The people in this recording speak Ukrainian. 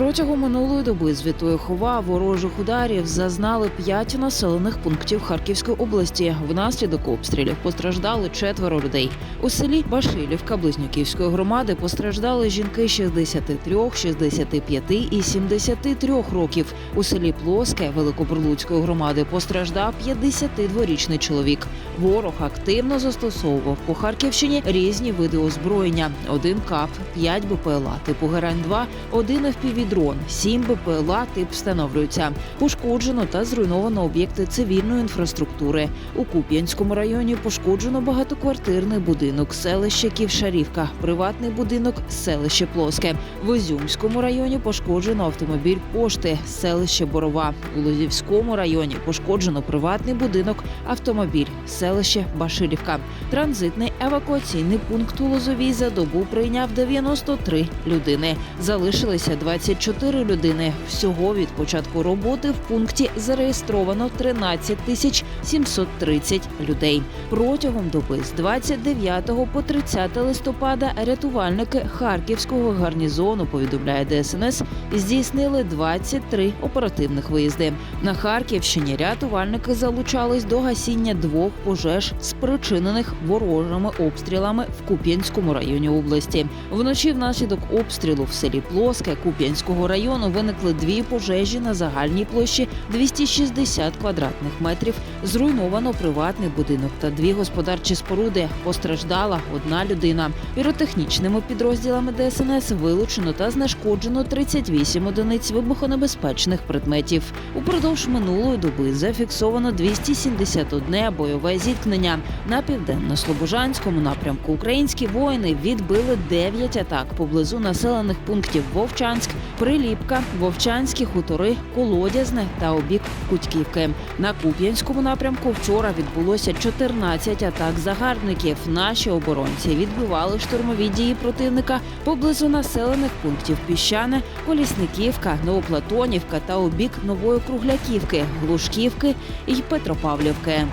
Протягом минулої доби звітує хова ворожих ударів зазнали п'ять населених пунктів Харківської області. Внаслідок обстрілів постраждали четверо людей. У селі Башилівка Близнюківської громади постраждали жінки 63, 65 і 73 років. У селі Плоске Великобурлуцької громади постраждав 52-річний чоловік. Ворог активно застосовував по Харківщині різні види озброєння: один КАП, 5 БПЛА типу Герань-2, один FPV-дрон, 7 БПЛА тип встановлюється. Пошкоджено та зруйновано об'єкти цивільної інфраструктури. У Куп'янському районі пошкоджено багатоквартирний будинок, селище Ківшарівка, приватний будинок, селище Плоске. В Ізюмському районі пошкоджено автомобіль пошти, селище Борова. У Лозівському районі пошкоджено приватний будинок, автомобіль, селище Башилівка. Транзитний евакуаційний пункт у Лозовій за добу прийняв 93 людини. Залишилися 24 людини. Всього від початку роботи в пункті зареєстровано 13 тисяч 730 людей. Протягом доби з 29 по 30 листопада рятувальники Харківського гарнізону повідомляє ДСНС здійснили 23 оперативних виїзди. На Харківщині рятувальники залучались до гасіння двох пожеж, спричинених ворожими обстрілами в Куп'янському районі області. Вночі внаслідок обстрілу в селі Плоске Куп'янського району виникли дві пожежі на загальній площі 260 квадратних метрів. Зруйновано приватний будинок та дві господарчі споруди. Постраждала одна людина. Піротехнічними підрозділами ДСНС вилучено та знешкоджено 38 одиниць вибухонебезпечних предметів. Упродовж минулої доби зафіксовано 271 бойове зіткнення. На південно-слобожанському напрямку українські воїни відбили 9 атак поблизу населених пунктів Вовчанськ, Приліпка, Вовчанські хутори, Колодязне та обік Кутьківки. На Куп'янському напрямку вчора відбулося 14 атак загарбників. Наші оборонці відбивали штурмові дії противника поблизу населених пунктів Піщане, Колісниківка, Новоплатонівка та обік Нової Кругляківки, Глушківки і Петропавлівки.